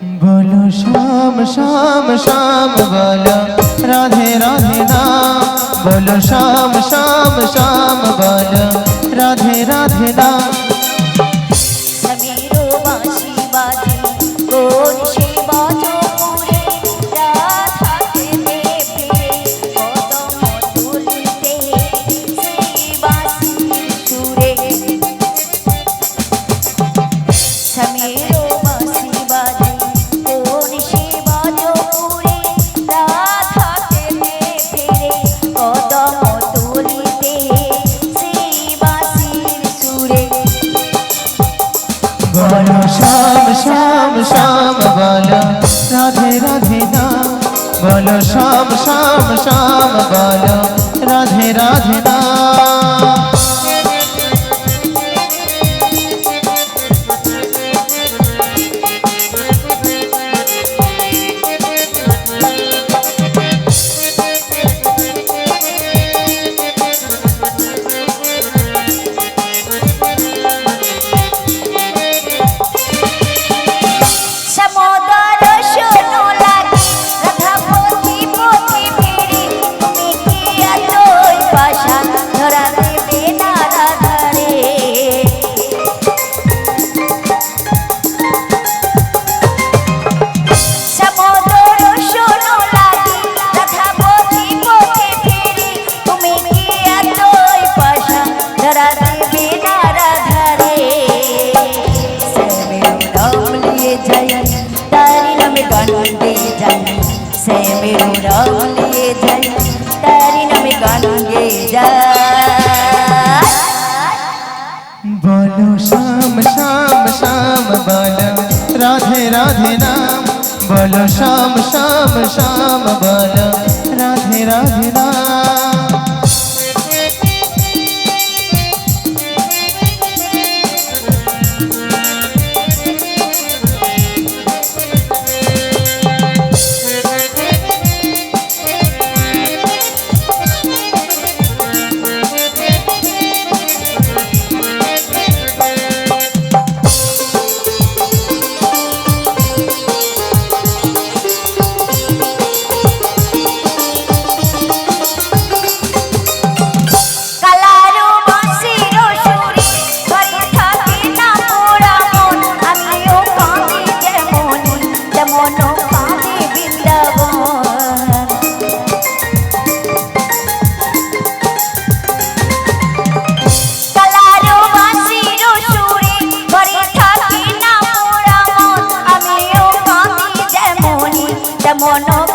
বলো শ্যাম শ্যাম শ্যাম বলো, রাধে রাধে নাম বলো শ্যাম শ্যাম শ্যাম বলো, রাধে রাধে নাম বলো শ্যাম শ্যাম শ্যাম বলো রাধে রাধে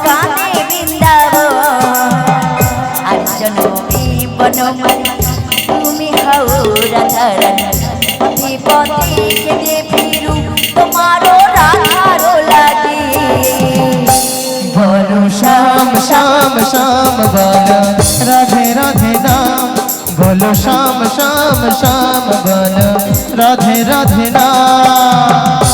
কাঁদি বৃন্দাবন আর জনমী বনমালী তুমি হও রাধারানী। পথে পথে কেঁদে ফিরু, তোমারও রাধারো লাগে। রাধে রাধে বলো শ্যাম শ্যাম শ্যাম, বলো রাধে রাধে নাম।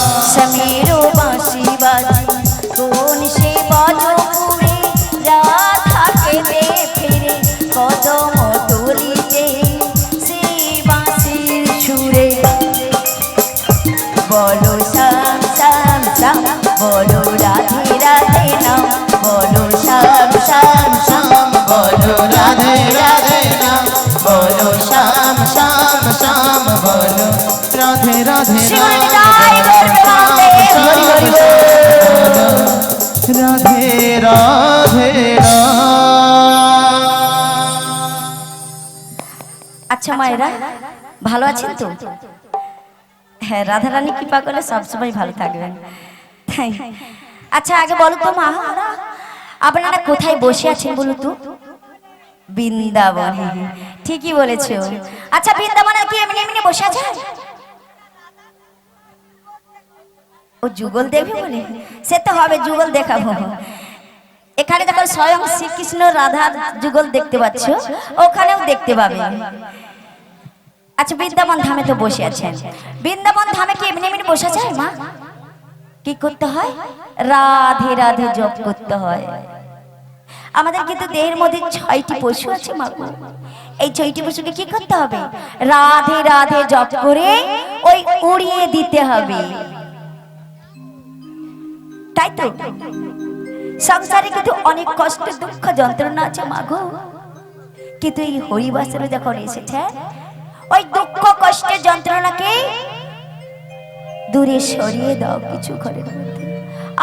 শ্যাম বলো রাধে রাধে বল। রাধে রাধে আচ্ছা মায়েরা ভালো আছেন তো হ্যাঁ রাধারানী কৃপা করলে সবসময় ভালো থাকবেন। আচ্ছা আগে বলো তো মা আপনারা কোথায় বসে আছেন বলুন তো? বৃন্দাবনে। ঠিকই বলেছ। আচ্ছা বৃন্দাবনে কি এমনি এমনি বসে আছে? ও যুগল দেখবে বলে? সে তো হবে, যুগল দেখাবো। এখানে যখন স্বয়ং শ্রীকৃষ্ণ রাধার যুগল দেখতে পাচ্ছ। ওখানেও দেখতে পাবে। আচ্ছা বৃন্দাবন ধামে তো বসে আছেন। বৃন্দাবন ধামে কি এমনি এমনি বসে যায় মা? কি করতে হয়? রাধে রাধে জপ করতে হয়। আমাদের কিন্তু দেহের মধ্যে ছয়টি পশু আছে মা। এই ছয়টি পশুকে কি করতে হবে? রাধে রাধে জপ করে ওই উড়িয়ে দিতে হবে। তাই তো? সংসারে কিন্তু অনেক কষ্ট দুঃখ যন্ত্রণা আছে মাগো কিন্তু এই হরিবাসরে যখন এসেছে ওই দুঃখ কষ্টের যন্ত্রণাকে দূরে সরিয়ে দাও। কিছু ঘরের মধ্যে।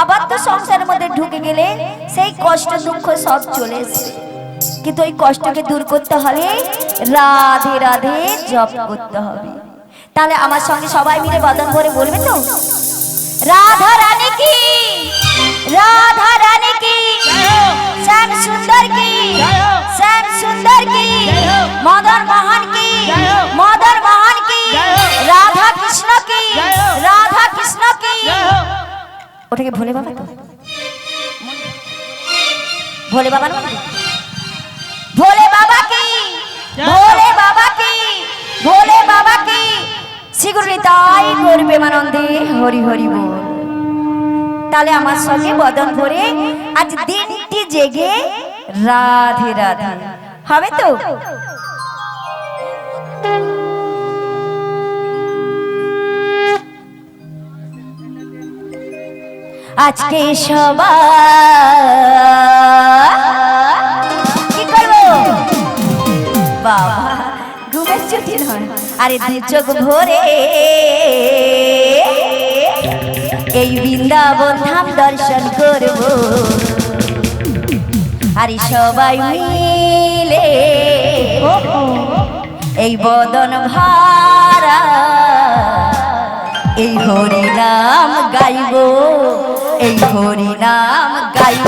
আবার তো সংসারের মধ্যে ঢুকে গেলে সেই কষ্ট, দুঃখ সব চলে কিন্তু ওই কষ্টকে দূর করতে হলে রাধে রাধে জপ করতে হবে। তাহলে আমার সঙ্গে সবাই মিলে বদন করে বলবে তো? রাধা রানী কি? রাধা রানী কি? শ্যাম সুন্দর কি? শ্যাম সুন্দর কি? মদন মোহন কি? মদন মোহন কি? রাধা কৃষ্ণ কি? রাধা কৃষ্ণ কি? ওটাকে ভোলে বাবা তো? ভোলে বাবা না ভোলে বাবা কি? ভোলে বাবা কি? ভোলে বাবা কি? শীঘ্রই তাই করবে মানন্দে, হরি হরি বল। তাহলে আমার সঙ্গে বদন ভরে আজ দিনটি জেগে রাধে রাধে। হবে তো? আজকে নয়। আরে চোখ ভরে এই বৃন্দাবন ধাম দর্শন করব। আরে সবাই মিলে এই বদন ভারা, এই হরি নাম গাইব। এই হরি নাম গাইব।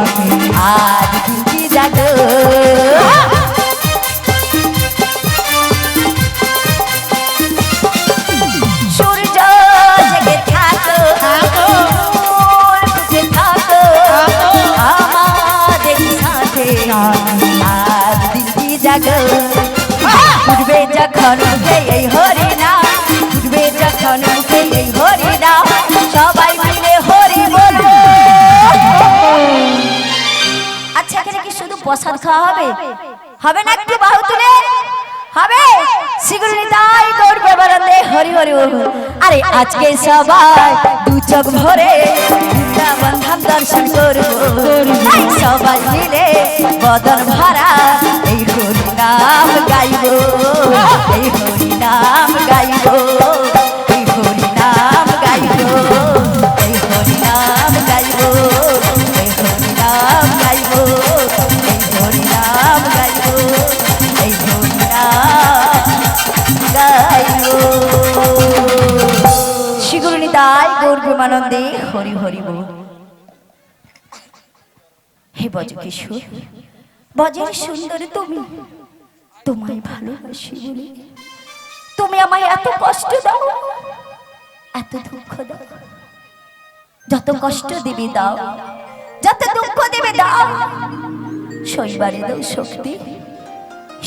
সাথে প্রসাদ খাওয়া হবে? হবে না একটু বাহু তুলে? হবে? শীঘ্রই তাই করবে বরন্দে হরি হরি আরে আজকে সবাই দু চোখ ভরে বৃন্দাবন ধাম দর্শন করব। সবাই মিলে বদন ভরা এই হরি নাম গাইব। এই হরি নাম গাইব। হরি হরি বল। হে বজ কিশোর বজের সুন্দর তুমি, তোমায় ভালোবাসি বলে। তুমি আমায় এত কষ্ট দাও, এত দুঃখ দাও। যত কষ্ট দেবে দাও, যত দুঃখ দেবে দাও। শৈবারে দাও শক্তি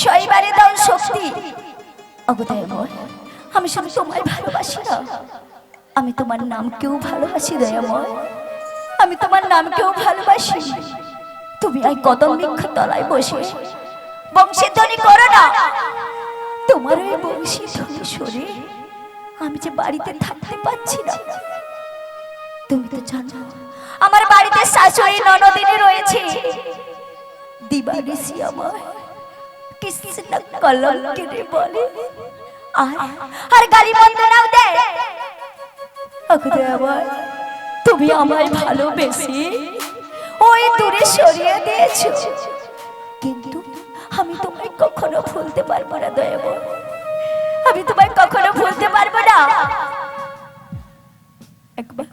শৈবারে দাও শক্তি। অগদয় আমি শুধু তোমায় ভালোবাসি না। আমি তোমার নামকেও ভালোবাসি দয়াময় আমি তোমার নামকেও ভালোবাসি। তুমি আই কদম বৃক্ষ তলায় বসে। বংশীধ্বনি করো না। তোমার ওই বংশীধ্বনি সরে আমি যে বাড়িতে থাকতে পারছি না। তুমি তো জানো, আমার বাড়িতে শাশুড়ি, ননদিনী রয়েছে। দিবানিসি আমার কৃষ্ণ কলম কেটে বলে। আর আর গালি বন্দনাও দেয় অগুদে আমার তুমি আমায় ভালোবেসে ওই দূরে সরিয়ে দিয়েছ। কিন্তু আমি তোমায় কখনো ভুলতে পারব না দয়াবর আমি তোমায় কখনো ভুলতে পারব না। একবার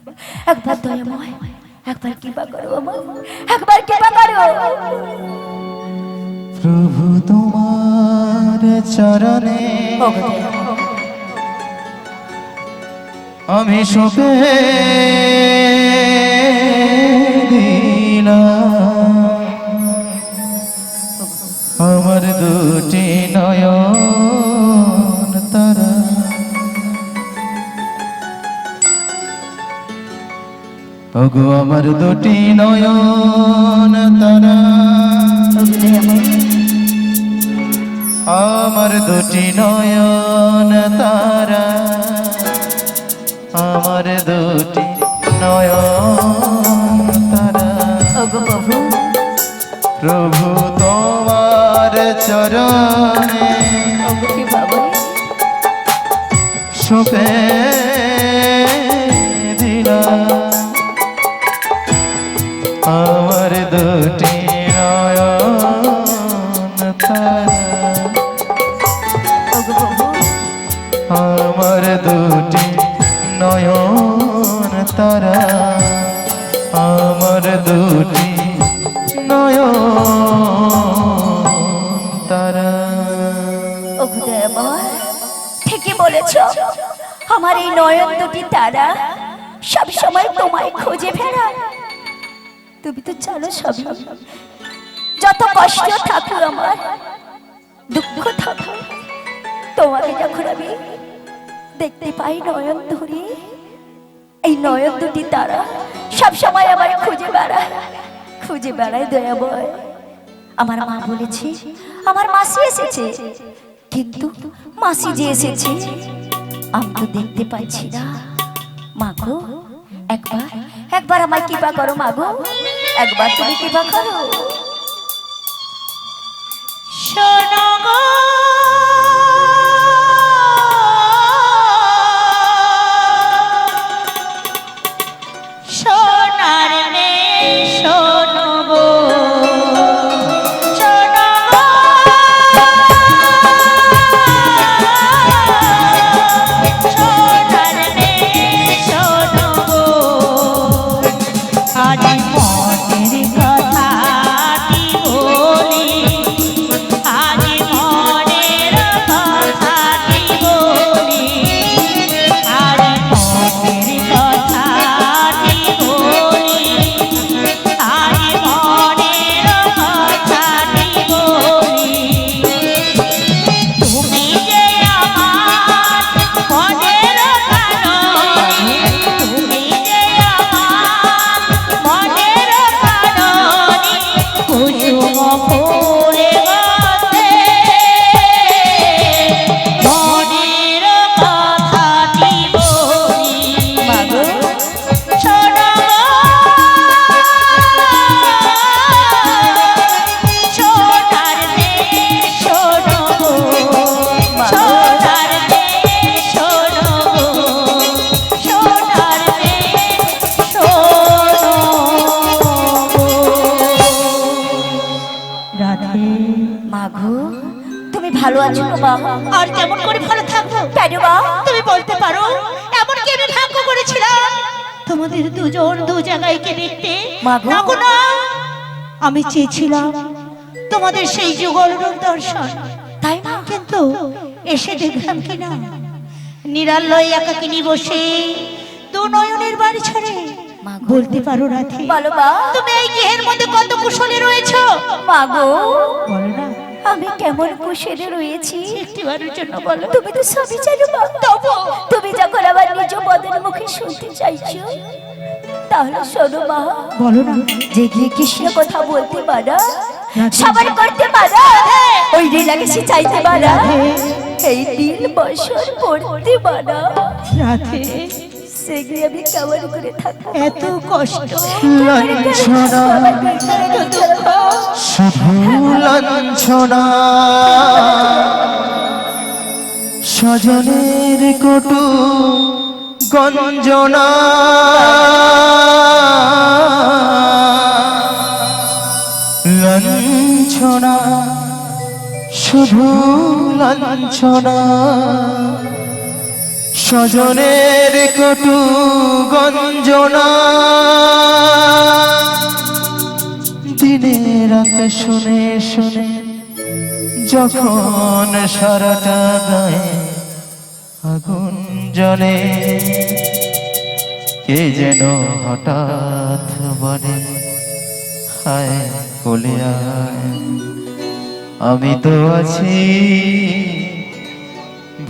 একবার দয়াময় একবার কৃপা করো আমার একবার কৃপা করো। প্রভু তোমার চরণে আমি সপে আমার দুটি নয়ন তারা। ওগো, আমার দুটি নয়ন তারা। আমার দুটি নয়ন তারা। আমার বলেছ আমার এই নয়ন দুটি তারা সব সময় তোমায় খুঁজে বেড়ায়। তুমি তো জানো সবই যত কষ্ট থাকুক আমার, দুঃখ থাকুক, তোমাকে যখন আমি দেখতে পাই নয়ন ধরে, এই নয়ন দুটি তারা সব সময় আমার খুঁজে বেড়ায়। খুঁজে বেড়ায় দয়াময়। আমার মা বলেছে, আমার মাসি এসেছে কিন্তু মাসি যে এসেছে, আমি তো দেখতে পাচ্ছি না। মাগো একবার একবার আমায় কৃপা করো মাগো একবার তুমি কৃপা করো। শোনো রাধে। মাগো তুমি ভালো আছো মা আর কেমন করে ভালো থাকব? কেন মা? তুমি বলতে পারো এমন কি আমি ভাগ্য করেছিলাম? তোমাদের দুজন দু জায়গায় কে দেখতে মা গো। না গো না? আমি চেয়েছিলাম তোমাদের সেই যুগল রূপ দর্শন। তাই না? কিন্তু এসে দেখলাম কি না? নিরালয় একাকিনী বসে দু নয়নের বাড়ি ছেড়ে। বলতে পারো রাধে বলো মা। তুমি এই গৃহের মধ্যে কত কুশলে রয়েছো? মাগো বলো না। আমি কেমন কুশলে রয়েছি? একটিবারের জন্য বলো। তুমি তো সবই জানো মা। তবু তুমি যখন আমার নিজ বদন মুখে শুনতে চাইছো তাহলে শোনো মা। বলো না। যে গিয়ে কৃষ্ণ কথা বলতে পারা সবার করতে পারা। ওই লীলাকে সে চাইতে পারা। এই দিন বছর পড়তে পারা। রাধে। সে গিয়ে আমি কেমন করে থাকব? এত কষ্ট। লাঞ্ছনা। শুধু লাঞ্ছনা। স্বজনের কটু গঞ্জনা। লাঞ্ছনা। শুধু লাঞ্ছনা। স্বজনের কটু গঞ্জনা। দিনে রাতে শুনে শুনে যখন সারাটা গায়ে আগুন জ্বলে, কে যেন হঠাৎ বলে, হায় বলে আমি তো আছি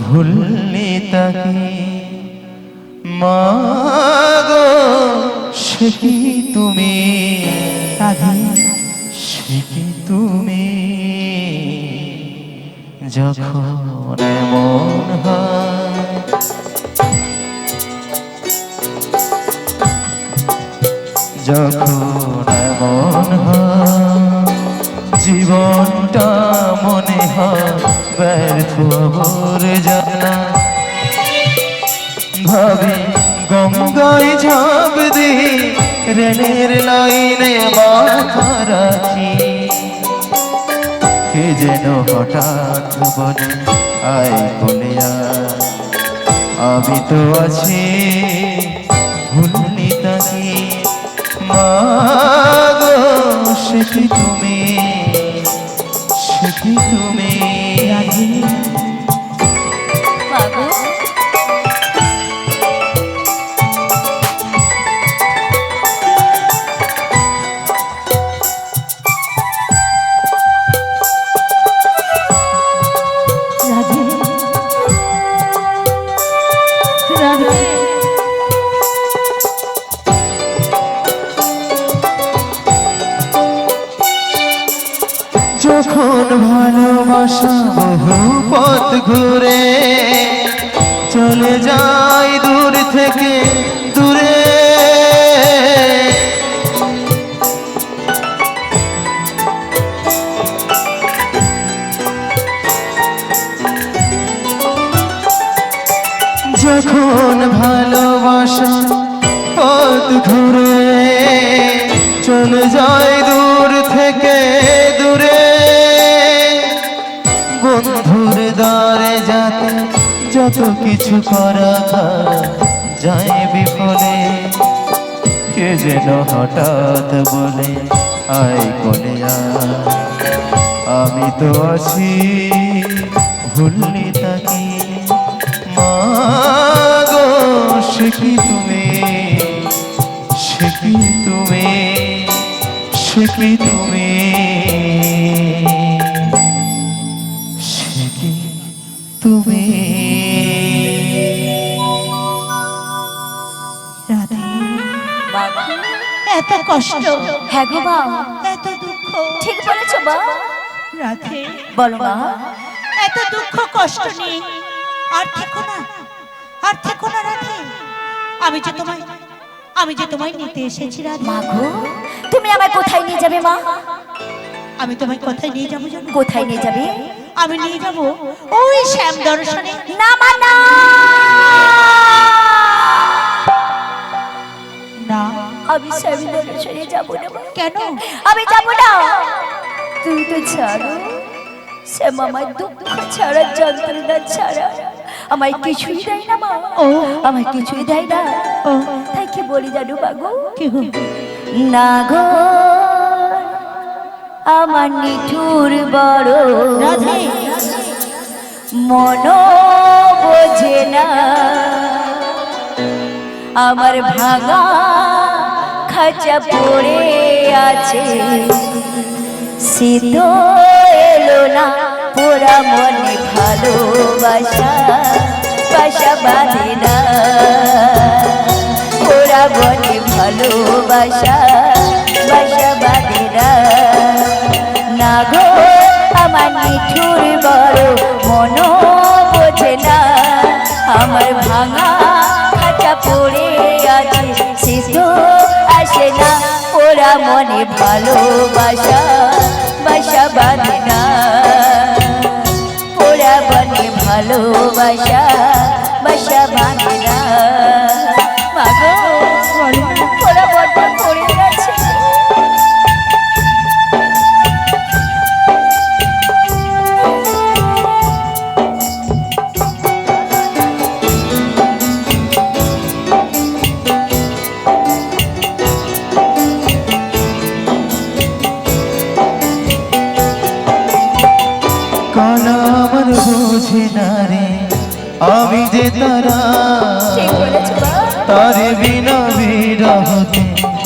ভুললি তাকে। মাগো সে কি তুমি? সে কি তুমি? যখন মন হয়। যখন এমন হয় জীবনটা মনে হয় ব্যর্থ ভোর জানা। ভাবি গঙ্গায় ঝাঁপ দি রেলের লাইনে মাথা রাখি। কে যেন হঠাৎ বলে, আয় বলে আয়। আমি তো আছি, ভুলনি তাকে। মাগো সে কি তুমি। রাধে ভালোবাসা বহু পথ ঘুরে চলে যায় দূর থেকে দূরে। যখন ভালোবাসা পথ ঘুরে চলে যায় দূর দ্বারে যাতে, যত কিছু করা যায় বিফলে কে যেন হঠাৎ বলে, আয় কোলে আয়। আমি তো আছি ভুললি তাকে। মাগো সে কি তুমি? কি তুমি? কি তুমি? এত কষ্ট। হ্যাঁ গো মা। এত দুঃখ। ঠিক বলেছ মা। রাধে। বলো মা। এত দুঃখ কষ্ট নিয়ে আর থেকো না। আর থেকো না রাধে। আমি যে তোমায় আমি যে তোমায় নিতে এসেছি রাধে। মা গো তুমি আমায় কোথায় নিয়ে যাবে মা? আমি তোমায় কোথায় নিয়ে যাব জানো? কোথায় নিয়ে যাবে? আমি নিয়ে যাব ওই শ্যাম দর্শনে। না মা না। আমি স্বামী দর্শনে যাব না কেন? আমি যাব না। তুই তো ছাড়ো। শ্যাম আমার দুঃখ ছাড়া যন্ত্রণা ছাড়া। আমায় কিছুই দেয় না মা। ও। আমায় কিছুই দেয় না। ও। তাই কি বলি জানো বাবু কি? না গো আমার নিঠুর বড় মন বোঝে না। আমার ভাঙা খাঁচা পড়ে আছে। শীত এলো না পোড়া মনে ভালোবাসা, বাসা বাঁধে না। পোড়া মনে ভালোবাসা, বাসা বাঁধে না। না গো, আমার নিঠুর বড় মন বোঝে না, আমার ভাঙা শিশু আসে না। ওরা মনে ভালোবাসা বাসা বাঁধে না। ওরা মনে ভালোবাসা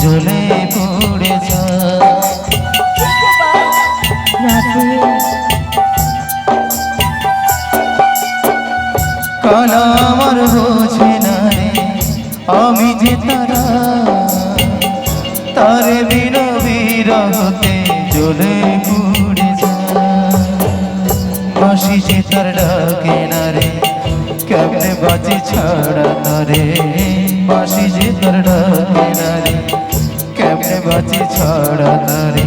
জ্বলে পড়ে রাধে আমার বোঝে না আমি যে তারা। তারে বিনা বিরহতে জ্বলে পড়ে বাসি যে তার ডাকে না রে, কেমনে বাঁচি ছাড়া তারে। বাসি যে তার ডাকে না রে বাঁচি ছাড়া তারে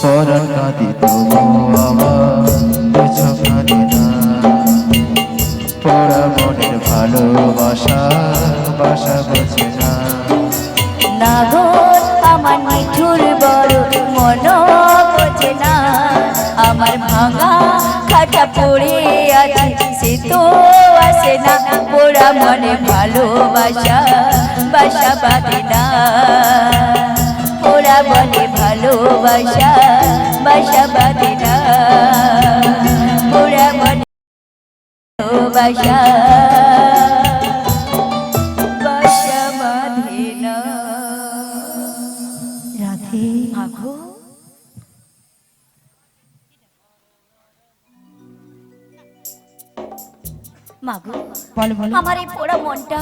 পরাণ কাঁদি তবু আমার না। মনের ভালোবাসা বাসা বোঝে না। আমার নিঠুর বড় মন বোঝে না। আমার ভাঙা খাটা পড়ে আছে, সে তো আসে না। পোড়া মনে ভালোবাসা বাসা বাঁধে ভালোবাসা বাসা বাঁধে না। পোড়া মনে বাসা বাঁধে না। রাধে। মাগো মাগো বলো বলো। আমার এই পোড়া মনটা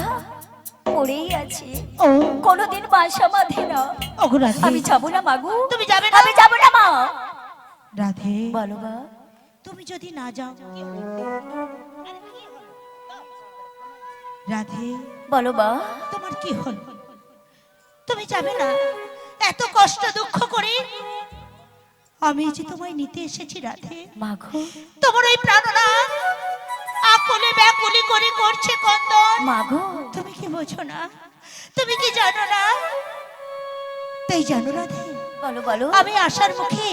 পড়েই আছে। ও। কোনোদিন বাসা বাঁধে না। ওগো রাধে। আমি যাব না মাগো তুমি যাবে না? আমি যাব না মা। রাধে। বলো মা। তুমি যদি না যাও রাধে। বলো মা। তোমার কি হল? তুমি যাবে না? এত কষ্ট দুঃখ করে? আমি যে তোমায় নিতে এসেছি রাধে। মাগো তোমার ওই প্রাণনা আকুলে ব্যাকুলি করে করছে কন্দন। মাগো তুমি কি বোঝো না? তুমি কি জানো না? তাই জানো রাধে। বলো বলো। আমি আসার মুখে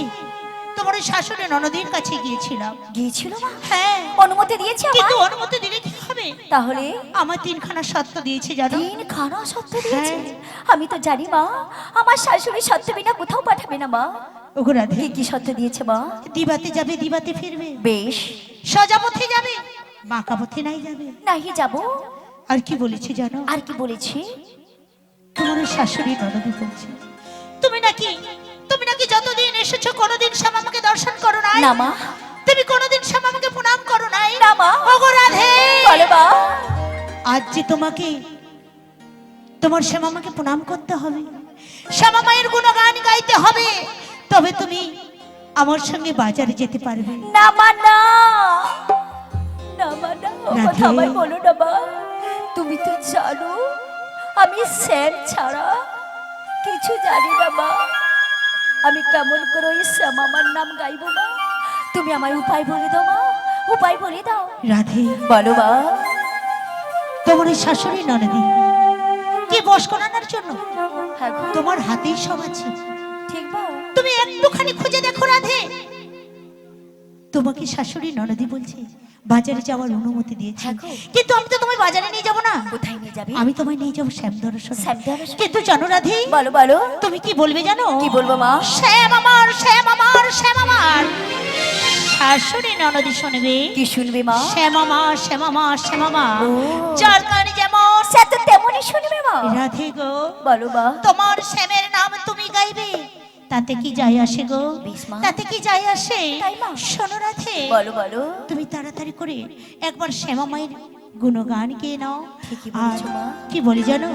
তোমার ওই শাশুড়ি ননদের কাছে গিয়েছিলাম। গিয়েছিল মা? হ্যাঁ। অনুমতি দিয়েছে আমার? কিন্তু অনুমতি দিলে কি হবে? তাহলে? আমার তিনখানা সত্য দিয়েছে জানো? তিন খানা সত্য দিয়েছে? হ্যাঁ। আমি তো জানি মা আমার শাশুড়ি সত্য বিনা কোথাও পাঠাবে না মা। ওগো রাধে। কি সত্য দিয়েছে মা? দিবাতে যাবে দিবাতে ফিরবে। বেশ। সোজা পথে যাবে। বাঁকা পথে নাই যাবে। নাহি যাব। আর কি বলেছে জানো? আর কি বলেছি? তোমার শাশুড়ি ননদি বলছে তুমি নাকি তুমি নাকি যতদিন এসেছ কোনোদিন শ্যামা আমাকে দর্শন করো নাই। না মা। তুমি কোনোদিন শ্যামা আমাকে প্রণাম করো নাই। না মা। ওগো রাধে। বলো মা। আজ যে তোমাকে তোমার শ্যামা আমাকে প্রণাম করতে হবে শ্যামা মায়ের গুণগান গাইতে হবে তবে তুমি আমার সঙ্গে বাজারে যেতে পারবে। না মা না। না মা না কথা আমায় বলো না মা। তুমি তো জানো আমি স্যার ছাড়া কিছু জানি না মা। আমি কেমন করে ওই শ্যামামার নাম গাইবো মা? তুমি আমার উপায় বলে দাও মা উপায় বলে দাও। রাধে। বলো মা। তোমার ওই শাশুড়ি ননদি কি বস করানোর জন্য? হ্যাঁ তোমার হাতেই সব আছে। ঠিক মা। তুমি একটুখানি খুঁজে দেখো রাধে। তোমাকে শাশুড়ি ননদি বলছে বাজারে যাওয়ার অনুমতি দিয়েছে। কিন্তু আমি তো তোমায় বাজারে নিয়ে যাব না। কোথায় নিয়ে যাবে? আমি তোমায় নিয়ে যাব শ্যাম দর্শন? কিন্তু জানো রাধে বলো বলো। তুমি কি বলবে জানো? কি বলব মা? শ্যাম আমার শ্যাম আমার শ্যাম আমার। শাশুড়ি ননদি শুনবে। কি শুনবে মা? শ্যাম আমার শ্যাম আমার শ্যাম আমার। ও। যার কানে যেমন সে তো তেমনই শুনবে মা। রাধে গো। বলো মা। তোমার শ্যামের নাম তুমি গাইবে। তাতে কি যাই আসে গো? তাতে কি যাই আসে। শোনো রাধে। বলো বলো। তুমি তাড়াতাড়ি করে একবার শ্যামা মায়ের গুণগান গিয়ে নাও। কি বলি জানো?